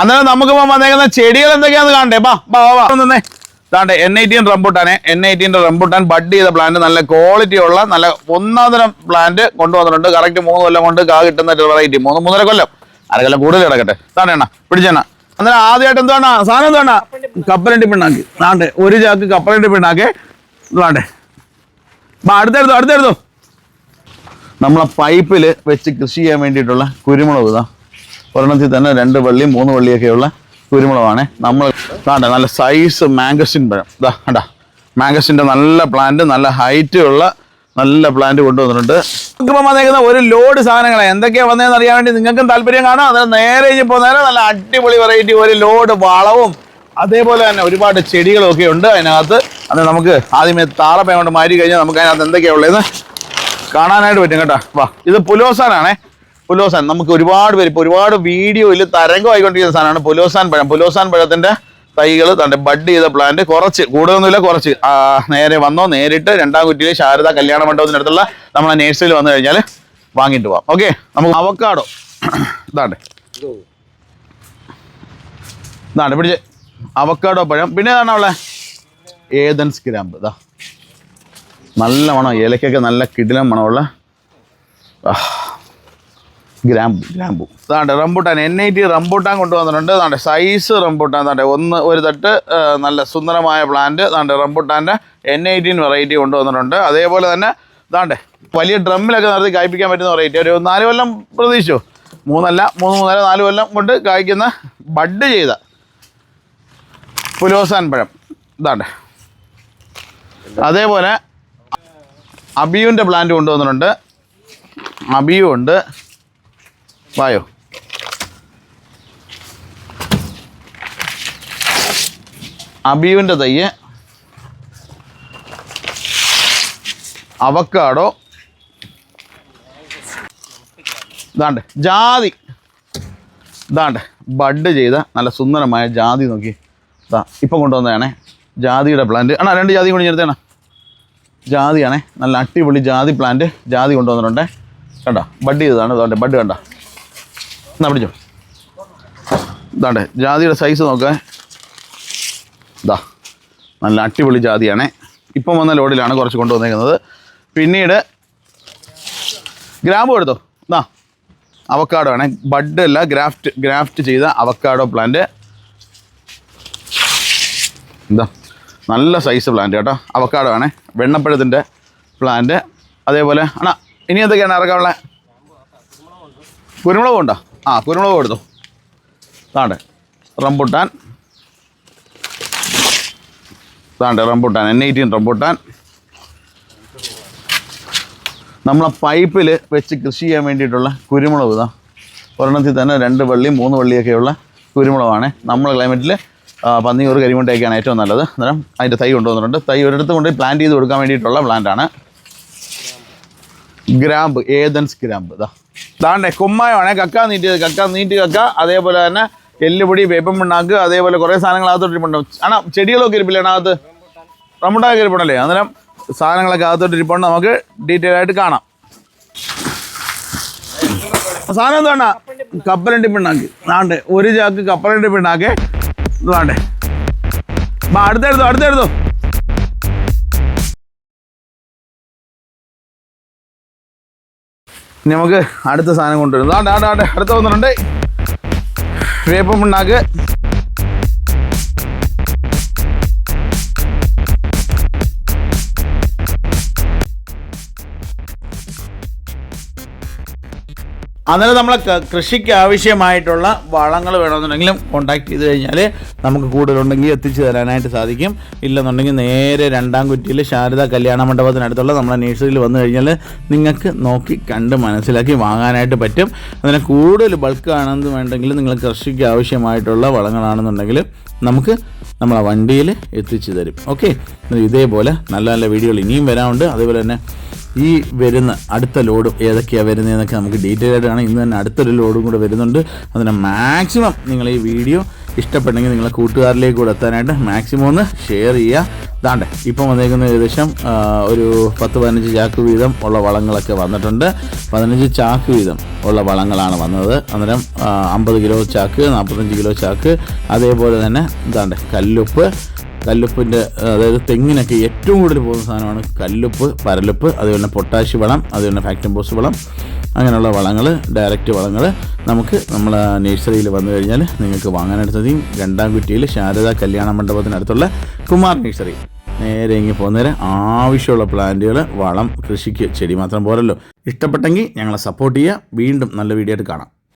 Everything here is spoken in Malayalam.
അന്നേരം നമുക്ക് വന്നേക്കുന്ന ചെടികൾ എന്തൊക്കെയാന്ന് കാണണ്ടേ? ബാ ബാ ബാ, നിന്നേ. താണ്ടെ എൻ ഐറ്റീൻ റംബുട്ടാനെ. എൻ ഐറ്റീന്റെ റംബുട്ടാൻ ബഡ് ചെയ്ത പ്ലാന്റ് നല്ല ക്വാളിറ്റി ഉള്ള നല്ല ഒന്നാം തരം പ്ലാന്റ് കൊണ്ടുവന്നിട്ടുണ്ട്. കറക്റ്റ് മൂന്ന് കൊല്ലം കൊണ്ട് കാ കിട്ടുന്ന വെറൈറ്റി മൂന്ന് മൂന്നര കൊല്ലം. അര കൊല്ലം കൂടുതൽ കിടക്കട്ടെ. താണ്ടെ എണ്ണ. പിടിച്ചെണ്ണ. അന്നേരം ആദ്യമായിട്ട് എന്താണ് സാധനം എന്താണ് കപ്പലണ്ടി പിണ്ണാക്കി. ഇതാണ്ട് ഒരു ചാക്ക് കപ്പലണ്ടി പിണ്ണാക്കി. ഇതാണ്ടേ. ബാ അടുത്തെടുത്തോ അടുത്തെടുത്തോ. നമ്മളെ പൈപ്പിൽ വെച്ച് കൃഷി ചെയ്യാൻ വേണ്ടിയിട്ടുള്ള കുരുമുളക് ഇതാ. ഒരെണ്ണത്തിൽ തന്നെ രണ്ട് വള്ളി മൂന്ന് വള്ളിയൊക്കെയുള്ള കുരുമുളകാണ്. നമ്മൾ കാണ്ട നല്ല സൈസ് മാംഗസിൻ പഴം. ഇതാ കണ്ടാ. മാംഗസിന്റെ നല്ല പ്ലാന്റ് നല്ല ഹൈറ്റ് ഉള്ള നല്ല പ്ലാന്റ് കൊണ്ടുവന്നിട്ടുണ്ട്. ഇപ്പം വന്നേക്കുന്ന ഒരു ലോഡ് സാധനങ്ങളെ എന്തൊക്കെയാണ് വന്നതെന്ന് അറിയാൻ വേണ്ടി നിങ്ങൾക്കും താല്പര്യം കാണാം. അതായത് നേരെ ഇനി പോകുന്നേരം നല്ല അടിപൊളി വെറൈറ്റി ഒരു ലോഡ് വളവും അതേപോലെ തന്നെ ഒരുപാട് ചെടികളൊക്കെ ഉണ്ട് അതിനകത്ത്. അത് നമുക്ക് ആദ്യമേ താളപ്പയം കൊണ്ട് മാറ്റി കഴിഞ്ഞാൽ നമുക്ക് അതിനകത്ത് എന്തൊക്കെയാണ് ഉള്ളത് കാണാനായിട്ട് പറ്റും കേട്ടോ. വാ ഇത് പുലോസാനാണേ. പുലോസാൻ നമുക്ക് ഒരുപാട് പേര് ഇപ്പോൾ ഒരുപാട് വീഡിയോയിൽ തരംഗമായിക്കൊണ്ടിരിക്കുന്ന സാധനമാണ് പുലോസാൻ പഴം. പുലോസാൻ പഴത്തിന്റെ തൈകൾ തന്റെ ബഡ് ചെയ്ത പ്ലാന്റ് കുറച്ച് കൂടുതലൊന്നുമില്ല കുറച്ച്. നേരെ വന്നോ നേരിട്ട് രണ്ടാം കുറ്റിയിൽ ശാരദ കല്യാണ മണ്ഡപത്തിനടുത്തുള്ള നമ്മളെ നേഴ്സറിയിൽ വന്നു കഴിഞ്ഞാൽ വാങ്ങിയിട്ട് പോവാം. ഓക്കെ നമുക്ക് അവക്കാടോ. ഇതാണ്ട്. ഇതാണ് പിടിച്ച്. അവക്കാടോ പഴം. പിന്നെ ഏതാണ് അവളെ ഏതൻസ് ഗ്രാമ്പ് ഇതാ നല്ല മണം ഏലക്കൊക്കെ നല്ല കിടിലം മണമുള്ള ആ, ഗ്രാമ്പു ഗ്രാമ്പു. അതാണ്ട് rambutan. N I T rambutan കൊണ്ടുവന്നിട്ടുണ്ട്. അതാണ്ട് സൈസ് റംബൂട്ടാൻ. അതാണ്ട് ഒന്ന് ഒരു തട്ട് നല്ല സുന്ദരമായ പ്ലാന്റ് അതാണ്ട് റംബൂട്ടാന്റെ എൻ ഐ ടീൻ വെറൈറ്റി കൊണ്ടുവന്നിട്ടുണ്ട്. അതേപോലെ തന്നെ ഇതാണ്ട് വലിയ ഡ്രമ്മിലൊക്കെ നടത്തി കായ്പ്പിക്കാൻ പറ്റുന്ന വെറൈറ്റി ഒരു നാല് കൊല്ലം പ്രതീക്ഷിച്ചു? മൂന്നല്ല മൂന്ന് മൂന്നര നാല് കൊല്ലം കൊണ്ട് കായ്ക്കുന്ന ബഡ് ചെയ്ത പുലോസാൻ പഴം. ഇതാണ്ട്. അതേപോലെ അബിയുവിന്റെ പ്ലാന്റ് കൊണ്ടുവന്നിട്ടുണ്ട്. അബിയു ഉണ്ട്. വായോ. അബിയുവിന്റെ തയ്യ്. അവക്കാടോ. ഇതാണ്ട് ജാതി. ഇതാണ്ട് ബഡ് ചെയ്ത നല്ല സുന്ദരമായ ജാതി നോക്കി. ഇതാ ഇപ്പം കൊണ്ടുവന്നതാണേ. ജാതിയുടെ പ്ലാന്റ് ആണോ രണ്ട് ജാതി കൂടി ചേർത്തേണ. ജാതിയാണേ നല്ല അടിപൊളി ജാതി പ്ലാന്റ് ജാതി കൊണ്ടുവന്നിട്ടുണ്ടേ. കണ്ടോ ബഡ് ചെയ്തതാണ്. ഇതാണ്ട് ബഡ് കണ്ട. എന്നാ പിടിച്ചോ. ഇതാണ്ട് ജാതിയുടെ സൈസ് നോക്കേ. ഇതാ നല്ല അടിപൊളി ജാതിയാണ്. ഇപ്പം വന്ന ലോഡിലാണ് കുറച്ച് കൊണ്ടുവന്നിരിക്കുന്നത് പിന്നീട് ഗ്രാമ്പു എടുത്തോ. ഇതാ അവക്കാഡോ ആണ്. ബഡ് അല്ല ഗ്രാഫ്റ്റ് ഗ്രാഫ്റ്റ് ചെയ്ത അവക്കാഡോ പ്ലാന്റ് എന്താ നല്ല സൈസ് പ്ലാന്റ് കേട്ടോ. അവക്കാഡോ ആണ്. വെണ്ണപ്പഴത്തിന്റെ പ്ലാന്റ് അതേപോലെ അണ ഇനി എന്തൊക്കെയാണ് ഇറക്കാനുള്ള? കുരുമുളക് ഉണ്ടോ? ആ കുരുമുളക് കൊടുത്തു. താണ്ട് റംബുട്ടാൻ. താണ്ട് റംബുട്ടാൻ എൻ എയ്റ്റീൻ റംബുട്ടാൻ. നമ്മളെ പൈപ്പിൽ വെച്ച് കൃഷി ചെയ്യാൻ വേണ്ടിയിട്ടുള്ള കുരുമുളക് ഇതാ. ഒരെണ്ണത്തിൽ തന്നെ രണ്ട് വള്ളി മൂന്ന് വള്ളിയൊക്കെയുള്ള കുരുമുളകാണ്. നമ്മളെ ക്ലൈമറ്റിൽ പന്നിയൂർ കരിമുണ്ടയൊക്കെയാണ് ഏറ്റവും നല്ലത്. അന്നേരം അതിന്റെ തൈ കൊണ്ടുവന്നിട്ടുണ്ട്. തൈ ഒരിടത്ത് കൊണ്ട് പ്ലാന്റ് ചെയ്ത് കൊടുക്കാൻ വേണ്ടിയിട്ടുള്ള പ്ലാന്റാണ് ഗ്രാമ്പ് ഏതൻസ് ഗ്രാമ്പ്. ഇതാ താണ്ടേ കുമ്മായമാണേ കക്ക നീട്ടിയത് കക്ക നീട്ടി കക്ക അതേപോലെ തന്നെ എല്ലുപൊടി വേപ്പം പിണ്ണാക്ക് അതേപോലെ കുറേ സാധനങ്ങൾ അകത്തോട്ട് ഇരിപ്പുണ്ട്. ആണോ ചെടികളൊക്കെ ഇരിപ്പില്ലേ അകത്ത്? റംബുട്ടാനൊക്കെ ഇരിപ്പുണ്ടല്ലേ? അന്നേരം സാധനങ്ങളൊക്കെ അകത്തോട്ട് ഇരിപ്പുണ്ട്. നമുക്ക് ഡീറ്റെയിൽ ആയിട്ട് കാണാം. സാധനം എന്താണ് കപ്പലണ്ടി പിണ്ണാക്ക്. നാണ്ടേ ഒരു ചാക്ക് കപ്പലണ്ടി പിണ്ണാക്ക്. വേണ്ടേ അടുത്തെടുത്തോ അടുത്തെടുത്തോ. നമുക്ക് അടുത്ത സാധനം കൊണ്ടുവരുന്നത് ആണ്ടെ ആണ്ടെ ആണ്ടെ അടുത്ത വന്നിട്ടുണ്ട്. വേപ്പം പിണ്ണാക്ക് അന്നേരം നമ്മൾ കൃഷിക്ക് ആവശ്യമായിട്ടുള്ള വളങ്ങൾ വേണമെന്നുണ്ടെങ്കിലും കോണ്ടാക്ട് ചെയ്ത് കഴിഞ്ഞാൽ നമുക്ക് കൂടുതലുണ്ടെങ്കിൽ എത്തിച്ചു തരാനായിട്ട് സാധിക്കും. ഇല്ലെന്നുണ്ടെങ്കിൽ നേരെ രണ്ടാം കുറ്റിയിൽ ശാരദ കല്യാണ മണ്ഡപത്തിനടുത്തുള്ള നമ്മുടെ നേഴ്സറിയിൽ വന്നു കഴിഞ്ഞാൽ നിങ്ങൾക്ക് നോക്കി കണ്ട് മനസ്സിലാക്കി വാങ്ങാനായിട്ട് പറ്റും. അതിന് കൂടുതൽ ബൾക്ക് ആണെന്ന് വേണ്ടെങ്കിൽ നിങ്ങൾ കൃഷിക്ക് ആവശ്യമായിട്ടുള്ള വളങ്ങളാണെന്നുണ്ടെങ്കിൽ നമുക്ക് നമ്മളെ വണ്ടിയിൽ എത്തിച്ചു തരും. ഓക്കെ ഇതേപോലെ നല്ല നല്ല വീഡിയോകൾ ഇനിയും വരാനുണ്ട്. അതുപോലെ തന്നെ ഈ വരുന്ന അടുത്ത ലോഡും ഏതൊക്കെയാണ് വരുന്നതെന്നൊക്കെ നമുക്ക് ഡീറ്റെയിൽ ആയിട്ടാണ് ഇന്ന് തന്നെ അടുത്തൊരു ലോഡും കൂടെ വരുന്നുണ്ട്. അതിന് മാക്സിമം നിങ്ങൾ ഈ വീഡിയോ ഇഷ്ടപ്പെട്ടെങ്കിൽ നിങ്ങളെ കൂട്ടുകാരിലേക്ക് കൂടെ എത്താനായിട്ട് മാക്സിമം ഒന്ന് ഷെയർ ചെയ്യുക. ദാണ്ടെ ഇപ്പം വന്നേക്കുന്ന ഏകദേശം ഒരു പത്ത് പതിനഞ്ച് ചാക്ക് വീതം ഉള്ള വളങ്ങളൊക്കെ വന്നിട്ടുണ്ട്. പതിനഞ്ച് ചാക്ക് വീതം ഉള്ള വളങ്ങളാണ് വന്നത്. അന്നേരം അമ്പത് കിലോ ചാക്ക് നാൽപ്പത്തഞ്ച് കിലോ ചാക്ക് അതേപോലെ തന്നെ ഇതാണ്ട് കല്ലുപ്പ് കല്ലുപ്പിന്റെ അതായത് തെങ്ങിനൊക്കെ ഏറ്റവും കൂടുതൽ പോകുന്ന സാധനമാണ് കല്ലുപ്പ് പരലുപ്പ് അതുപോലെ പൊട്ടാഷ് വളം അതുപോലെ ഫാക്ടംബോസ് വളം അങ്ങനെയുള്ള വളങ്ങൾ ഡയറക്റ്റ് വളങ്ങൾ നമുക്ക് നമ്മൾ നഴ്സറിയിൽ വന്നു കഴിഞ്ഞാൽ നിങ്ങൾക്ക് വാങ്ങാനായിട്ട് സാധിക്കും രണ്ടാം കുറ്റിയിൽ ശാരദ കല്യാണ മണ്ഡപത്തിനടുത്തുള്ള കുമാർ നഴ്സറി. നേരെ ഇങ്ങനെ പോകുന്നേരം ആവശ്യമുള്ള പ്ലാന്റുകൾ വളം കൃഷിക്ക് ചെടി മാത്രം പോരല്ലോ. ഇഷ്ടപ്പെട്ടെങ്കിൽ ഞങ്ങളെ സപ്പോർട്ട് ചെയ്യുക. വീണ്ടും നല്ല വീഡിയോ ആയിട്ട് കാണാം.